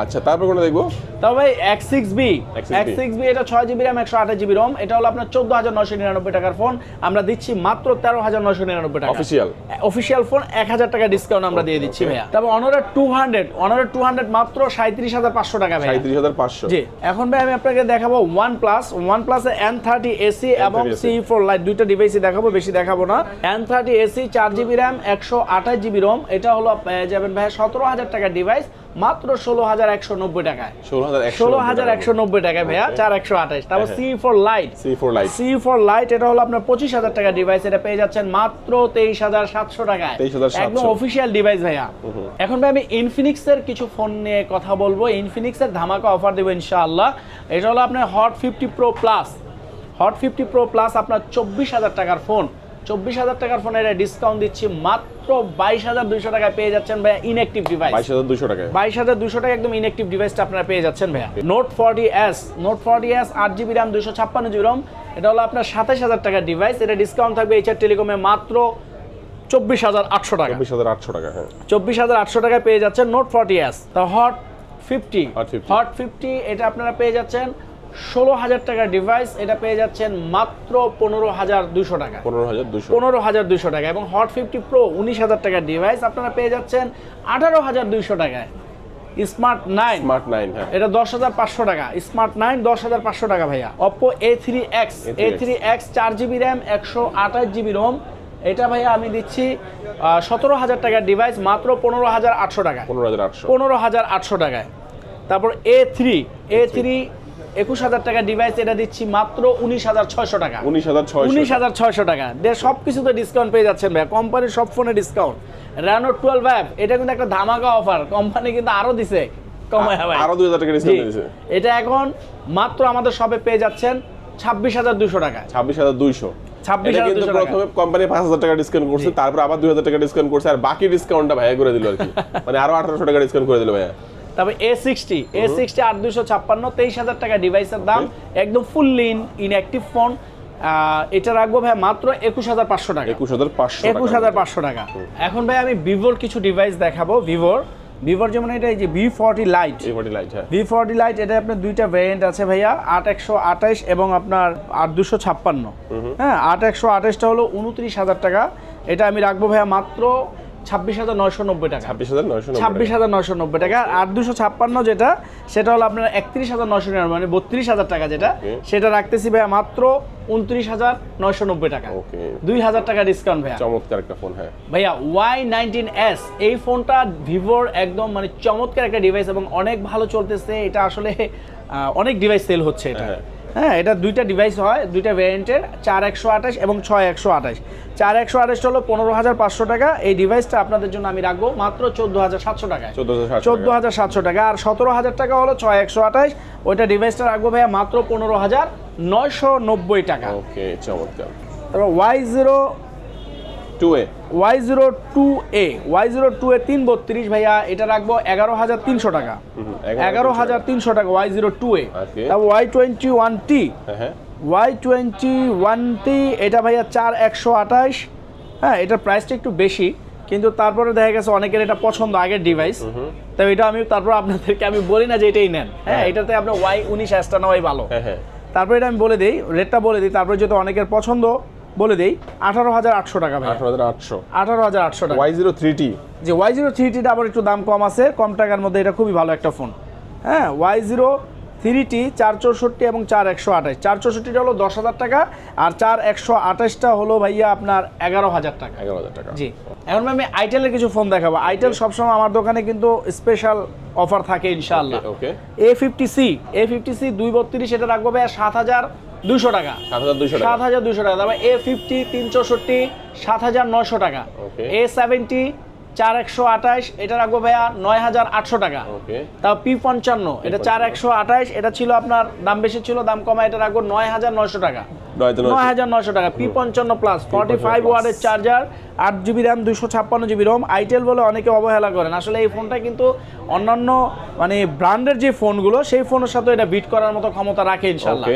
আচ্ছা তারপর কোনটা দেখব? তবে ভাই X six B X6B X six B এটা ছয় জিবি র্যাম একশো আঠাশ জিবি রোম এটা হলো আপনার চোদ্দ হাজার নয়শো নিরানব্বই টাকার ফোন। আমরা দিচ্ছি মাত্র তেরো হাজার নয়শো নিরানব্বই টাকা। Official? অফিসিয়াল ফোন এক হাজার টাকা ডিসকাউন্ট আমরা দিয়ে দিচ্ছি ভাইয়া। তবে অনারের টু হান্ড্রেড অনারের টু হান্ড্রেড মাত্র সাঁত্রিশ হাজার পাঁচশো টাকা ভাইয়া। সাঁত্রিশ হাজার পাঁচশো। জি এখন ভাই আমি আপনাকে দেখাবো ওয়ান প্লাস ওয়ান প্লাসের এন থার্টি এসি এবং N30 সি ফোর লাইট দুইটা ডিভাইসই দেখাবো বেশি দেখাবো না। এন থার্টি এসি চার জিবি র্যাম একশো আঠাশ জিবি রোম এটা হলো পেয়ে যাবেন ভাই সতেরো হাজার টাকার ডিভাইস মাত্র ষোলো হাজার একশো নব্বই টাকায়। ষোলো হাজার একশো নব্বই টাকায় ভাইয়া চার একশো আঠাশ। তারপর C four lite C four lite C four lite এটা হলো আপনার পঁচিশ হাজার টাকা ডিভাইস এটা পেয়ে যাচ্ছেন মাত্র তেইশ হাজার সাতশো টাকায়। একদম অফিসিয়াল ডিভাইস ভাইয়া। এখন ভাই আমি ইনফিনিক্স এর কিছু ফোন নিয়ে কথা বলব। ইনফিনিক্স এর ধামাকা অফার দেবো ইনশাআল্লাহ। এটা হলো আপনার hot fifty pro plus hot fifty pro plus আপনার চব্বিশ হাজার টাকার ফোন চব্বিশ হাজার টাকার ফোনে এটা ডিসকাউন্ট দিচ্ছি মাত্র বাইশ হাজার দুইশো টাকায় পেয়ে যাচ্ছেন ভাইয়া ইনঅ্যাক্টিভ ডিভাইস বাইশ হাজার দুশো টাকায়। বাইশ হাজার দুশো টাকা একদম ইনএক্টিভ ডিভাইসটা আপনারা পেয়ে যাচ্ছেন ভাইয়া। Note forty S note forty S আট জিবি র্যাম দুশো ছাপ্পান্ন জিবি রম এটা হলো আপনার সাতাশ হাজার টাকার ডিভাইস এটা ডিসকাউন্ট থাকবে এইচআর টেলিকমে মাত্র চব্বিশ হাজার আটশো টাকা। চব্বিশ হাজার আটশো টাকা হ্যাঁ। চব্বিশ হাজার আটশো টাকায় পেয়ে যাচ্ছেন নোট ফর্টি এস তো হট ফিফটি হট ফিফটি এটা আপনারা পেয়ে যাচ্ছেন ষোলো হাজার টাকার ডিভাইস এটা পেয়ে যাচ্ছেন মাত্র পনেরো হাজার দুশো টাকা। পনেরো হাজার দুশো পনেরো হাজার দুশো টাকা এবং হট ফিফটি প্রো উনিশ হাজার টাকার ডিভাইস আপনারা পেয়ে যাচ্ছেন আঠারো হাজার দুইশো টাকায়। স্মার্ট নাইন স্মার্ট নাইন এটা দশ হাজার পাঁচশো টাকা। স্মার্ট নাইন দশ হাজার পাঁচশো টাকা ভাইয়া। Oppo A three X A three X চার জিবি র্যাম একশো আঠাশ জিবি রোম এটা ভাইয়া আমি দিচ্ছি সতেরো হাজার টাকার ডিভাইস মাত্র পনেরো হাজার আটশো টাকা পনেরো হাজার আটশো। পনেরো হাজার আটশো টাকায়। তারপর এ থ্রি এ থ্রি একুশ হাজার টাকা ডিভাইস এটা দিচ্ছি মাত্র উনিশ হাজার ছয়শো টাকা। উনিশ হাজার উনিশ হাজার ছয়শো টাকা। দে সব কিছুতে ডিসকাউন্ট পেয়ে যাচ্ছেন ভাই। কোম্পানির সব ফোনে ডিসকাউন্ট র্যানো টুয়েলভ অ্যাপ এটা কিন্তু একটা ধামাকা অফার কোম্পানি কিন্তু আরও দিছে। কমায় ভাই। আরও দুই হাজার টাকা ডিসকাউন্ট দিয়েছে এটা এখন মাত্র আমাদের সবে পেয়ে যাচ্ছেন ছাব্বিশ হাজার দুশো টাকায় ছাব্বিশ হাজার দুইশো। 26,200 এটা কিন্তু টাকা। প্রথমে কোম্পানি পাঁচ হাজার টাকা ডিসকাউন্ট করছে তারপর আবার দুই হাজার টাকা ডিসকাউন্ট করছে আর বাকি ডিসকাউন্টটা ভাইয়া করে দিল আর কি। মানে আরও আঠারোশো টাকা ডিসকাউন্ট করে দিল ভাইয়া। তবে এ সিক্সটি এ সিক্সটি আট দুশো ছাপ্পান্ন তেইশ হাজার টাকা ডিভাইসের দাম একদম ফুললি ইন ইনঅ্যাক্টিভ ফোন এটা রাখব ভাই মাত্র একুশ হাজার পাঁচশো টাকা। একুশ হাজার পাঁচশো একুশ হাজার পাঁচশো টাকা। এখন ভাই আমি ভিভোর কিছু ডিভাইস দেখাবো ভিভোর ভিভোর যেমন এটা এই যে V forty lite V forty lite এটা আপনার দুইটা ভ্যারিয়েন্ট আছে ভাইয়া আট একশো আঠাশ এবং আপনার আট দুশো ছাপ্পান্ন। হ্যাঁ আট একশো আঠাশটা হলো উনত্রিশ হাজার টাকা। এটা আমি রাখব ভাইয়া মাত্র ছাব্বিশ হাজার নয়শো নব্বই টাকা। ছাব্বিশ হাজার নয়শো ছাব্বিশ হাজার নয়শো নব্বই টাকা। আর দুশো ছাপ্পান্ন যেটা সেটা হলো আপনার একত্রিশ হাজার নয়শো নিরানব্বই মানে বত্রিশ হাজার টাকা যেটা। সেটা রাখতেছি ভাইয়া মাত্র উনত্রিশ হাজার নয়শো নব্বই টাকা। ওকে দুই হাজার টাকা ডিসকাউন্ট ভাইয়া। চমৎকার একটা ফোন হ্যাঁ। ভাইয়া ওয়াই নাইনটিন এস এই ফোনটা ভিভোর একদম মানে চমৎকার একটা ডিভাইস এবং অনেক ভালো চলতেছে। এটা আসলে অনেক ডিভাইস সেল হচ্ছে এটা। হ্যাঁ। এটা দুইটা ডিভাইস হয় দুইটা ভ্যারিয়েন্টের চার একশো আঠাশ এবং ছয় একশো আঠাশ। চার একশো আঠাশটা হলো পনেরো হাজার পাঁচশো টাকা। এই ডিভাইসটা আপনাদের জন্য আমি রাখব মাত্র চোদ্দ হাজার সাতশো টাকা চোদ্দ চোদ্দ হাজার সাতশো টাকা। আর সতেরো হাজার টাকা হলো ছয় একশো আঠাশ। ওইটা ডিভাইসটা রাখব ভাইয়া মাত্র পনেরো হাজার নয়শো নব্বই টাকা। ওকে চমৎকার। তারপর Y zero two A Y zero two A Y zero two A তিন বত্রিশ ভাইয়া এটা রাখব এগারো হাজার তিনশো টাকা। এগারো হাজার তিনশো টাকা ওয়াই জিরো টু এ তারপর Y twenty one T Y twenty one T এটা ভাইয়া চার একশো আঠাশ। হ্যাঁ এটার প্রাইসটা একটু বেশি কিন্তু তারপরে দেখা গেছে অনেকের এটা পছন্দ আগের ডিভাইস তো এটা আমি তারপর আপনাদেরকে আমি বলি না যে এটাই নেন। হ্যাঁ হ্যাঁ। এটাতে আপনার ওয়াই উনিশ অ্যাসটা নেওয়াই ভালো। হ্যাঁ হ্যাঁ। তারপরে এটা আমি বলে দিই রেটটা বলে দিই তারপরে যেহেতু অনেকের পছন্দ বলে দিই আঠারো হাজার আটশো টাকা আঠারো হাজার আটশো। আঠারো হাজার আটশো টাকা। ওয়াই জিরো থ্রি টি যে ওয়াই জিরো থ্রিটিটা আবার একটু দাম কম আছে কম টাকার মধ্যে এটা খুবই ভালো একটা ফোন। হ্যাঁ ওয়াই জিরো থ্রি টি চার চৌষট্টি এবং চার একশো আঠাশ। চার চৌষট্টিটা হলো দশ হাজার টাকা আর চার একশো আঠাশটা হলো ভাইয়া আপনার এগারো হাজার টাকা। এগারো হাজার টাকা। জি। এখন আমি আইটেলের কিছু ফোন দেখাবো। আইটেল সবসময় আমার দোকানে কিন্তু স্পেশাল অফার থাকে ইনশাআল্লাহ। Okay A fifty C A fifty C দুই বত্রিশ এটা রাখব ভাইয়া সাত হাজার দুশো টাকা। সাত হাজার দুশো সাত হাজার দুশো টাকা। তারপর এ ফিফটি তিন চৌষট্টি সাত হাজার নশো টাকা. এ সেভেন্টি চার একশো আঠাশ এটা রাখব ভাইয়া নয় হাজার আটশো টাকা। তাও পি পঞ্চান্ন এটা চার একশো আঠাশ এটা ছিল আপনার দাম বেশি ছিল দাম কমা এটা রাখব নয় হাজার নয়শো টাকা। নয় হাজার নয়শো টাকা পি পঞ্চান্ন প্লাস ফর্টি ফাইভ ওয়ার্ডের চার্জার আট জিবি র্যাম দুশো ছাপ্পান্ন জিবি রোম আইটেল বলে অনেকে অবহেলা করেন। আসলে এই ফোনটা কিন্তু অন্যান্য মানে ব্র্যান্ডের যে ফোনগুলো সেই ফোনের সাথে এটা বিট করার মতো ক্ষমতা রাখে ইনশাল্লাহ.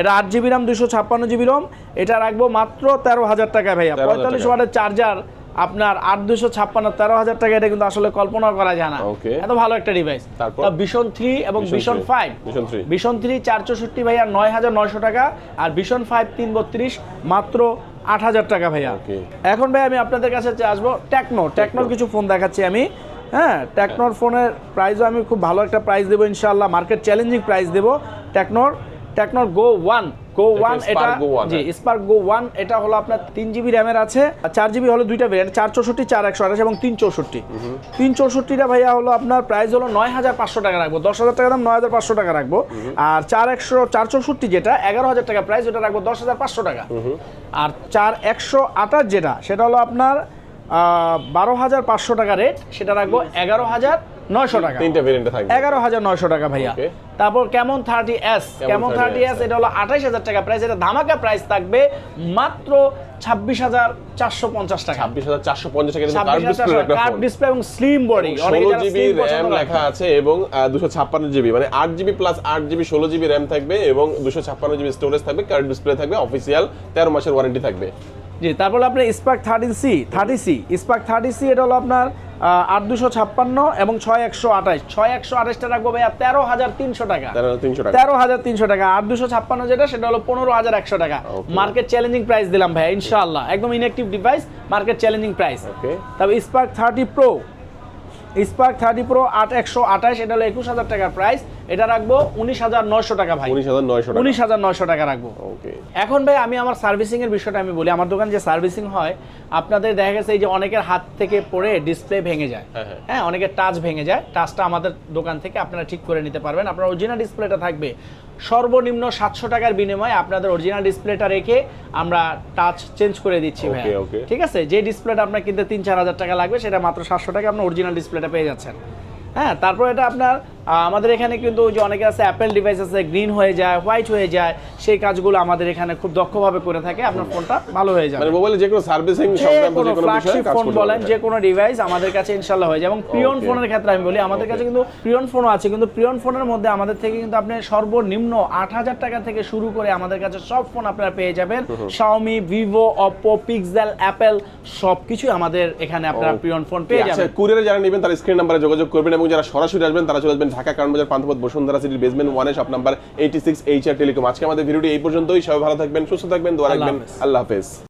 এটা আট জিবি র্যাম দুশো ছাপ্পান্ন জিবি রোম এটা রাখব মাত্র তেরো হাজার টাকা ভাইয়া। পঁয়তাল্লিশ ওয়ার্ডের চার্জার আপনার আট দুশো ছাপ্পান্ন তেরো হাজার টাকা এটা কিন্তু আসলে কল্পনা করা যায় না. এত ভালো একটা ডিভাইস তারপর? ভিশন থ্রি এবং vision five Vision 3 vision three চার চৌষট্টি ভাইয়া নয় হাজার নয়শো টাকা আর ভিশন ফাইভ তিন বত্রিশ মাত্র আট হাজার টাকা ভাইয়া. এখন ভাই আমি আপনাদের কাছে আসব টেকনো টেকনোর কিছু ফোন দেখাচ্ছি আমি। হ্যাঁ টেকনোর ফোনের প্রাইসও আমি খুব ভালো একটা প্রাইস দেবো ইনশাল্লাহ মার্কেট চ্যালেঞ্জিং প্রাইস দেবো টেকনোর টেকনোর গো ওয়ান গো ওয়ান এটা জি। স্পার্ক গো ওয়ান এটা হলো আপনার তিন জিবি র্যামের আছে। আর চার জিবি হলো দুইটা ভেরিয়েন্ট চার চৌষট্টি চার একশো আঠাশ এবং তিন চৌষট্টি। তিন চৌষট্টিটা ভাইয়া হলো আপনার প্রাইস হলো নয় হাজার পাঁচশো টাকা রাখব দশ হাজার টাকা দাম নয় হাজার পাঁচশো টাকা রাখব। আর চার একশো চার চৌষট্টি যেটা এগারো হাজার টাকা প্রাইস ওটা রাখব দশ হাজার পাঁচশো টাকা। আর চার একশো আঠাশ যেটা সেটা হলো আপনার বারো হাজার পাঁচশো টাকা রেট সেটা রাখব এগারো হাজার নয়শো টাকা। তিনটা ভেরিয়েন্টে থাকবে। এগারো হাজার নয়শো টাকা ভাইয়া। তারপর কেমন থার্টি এস Camon কেমন 30S, থার্টি এস এটা হলো আঠাইশ হাজার টাকা প্রাইস এটা ধামাকা প্রাইস থাকবে মাত্র ছাব্বিশ হাজার চারশো পঞ্চাশ টাকা। ছাব্বিশ হাজার চারশো পঞ্চাশ টাকা। হাজার ডিসপ্লে এবং স্লিম বডি ষোলো জিবি র্যাম লেখা আছে এবং দুশো ছাপ্পান্ন জিবি মানে আট জিবি প্লাস আট জিবি ষোলো জিবি র্যাম থাকবে এবং দুশো ছাপ্পান্ন জিবি স্টোরেজ থাকবে কার্ড ডিসপ্লে থাকবে অফিসিয়াল তেরো মাসের ওয়ারেন্টি থাকবে। জি তারপর আপনার spark thirteen C thirty C spark thirty C এটা হলো আপনার আট দুশো ছাপ্পান্ন এবং ছয় একশো আঠাশ। ছয় একশো আঠাশটা রাখব ভাইয়া তেরো হাজার তিনশো টাকা। তেরো হাজার তিনশো টাকা। আট দুশো ছাপ্পান্ন যেটা সেটা হলো পনেরো হাজার একশো টাকা। মার্কেট চ্যালেঞ্জিং প্রাইস দিলাম ভাইয়া ইনশাআল্লাহ। একদম inactive device market challenging price okay তবে spark thirty pro spark thirty pro আট একশো আঠাশ এটা হলো একুশ হাজার টাকার প্রাইস এটা রাখব উনিশ হাজার নয়শো টাকা ভাই। উনিশ হাজার নয়শো টাকা। উনিশ হাজার নয়শো টাকা রাখব। ওকে এখন ভাই আমি আমার সার্ভিসিং এর বিষয়টা আমি বলি। আমার দোকান যে সার্ভিসিং হয় আপনাদের দেখা গেছে এই যে অনেকের হাত থেকে পড়ে ডিসপ্লে ভেঙে যায়। হ্যাঁ, হ্যাঁ। হ্যাঁ অনেকের টাচ ভেঙে যায়। টাচটা আমাদের দোকান থেকে আপনারা ঠিক করে নিতে পারবেন। আপনার অরিজিনাল ডিসপ্লেটা থাকবে। সর্বনিম্ন সাতশো টাকার বিনিময়ে আপনাদের অরিজিনাল ডিসপ্লেটা রেখে আমরা টাচ চেঞ্জ করে দিচ্ছি ভাই. ঠিক আছে? যে ডিসপ্লেটা আপনার কিনতে তিন চার হাজার টাকা লাগবে সেটা মাত্র সাতশো টাকা আপনার অরিজিনাল ডিসপ্লেটা পেয়ে যাচ্ছেন। হ্যাঁ তারপর এটা আপনার আমাদের এখানে কিন্তু ওই যে অনেকে আছে অ্যাপেল ডিভাইস আছে গ্রিন হয়ে যায় হোয়াইট হয়ে যায় সেই কাজগুলো আমাদের এখানে খুব দক্ষভাবে করে থাকে। আপনার ফোনটা ভালো হয়ে যাবে। মোবাইলে যে কোনো সার্ভিসিং কোনো ফ্ল্যাগশিপ ফোন বলেন যে কোনো ডিভাইস আমাদের কাছে ইনশাল্লাহ হয়ে যায়। এবং প্রিয়ন ফোনের ক্ষেত্রে আমি বলি আমাদের কাছে কিন্তু প্রিয়ন ফোনও আছে কিন্তু প্রিয়ন ফোনের মধ্যে আমাদের থেকে কিন্তু আপনি সর্বনিম্ন আট হাজার টাকা থেকে শুরু করে আমাদের কাছে সব ফোন আপনারা পেয়ে যাবেন। Xiaomi Vivo Oppo Pixel Apple সব কিছুই আমাদের এখানে আপনারা. প্রিয়ন ফোন পেয়ে যাবেন। কুরিয়ারে যারা নেবেন তারা স্ক্রিন নাম্বারে যোগাযোগ করবেন এবং যারা সরাসরি আসবেন তারা চলে আসবেন ঢাকা কারণবাজার পান্থপথ বসুন্ধরা সিটির বেসমেন্ট ওয়ানে shop number eighty six H R telecom আজকে আমাদের ভিডিওটি এই পর্যন্তই। সবাই ভালো থাকবেন সুস্থ থাকবেন দোয়া রাখবেন। আল্লাহ হাফেজ।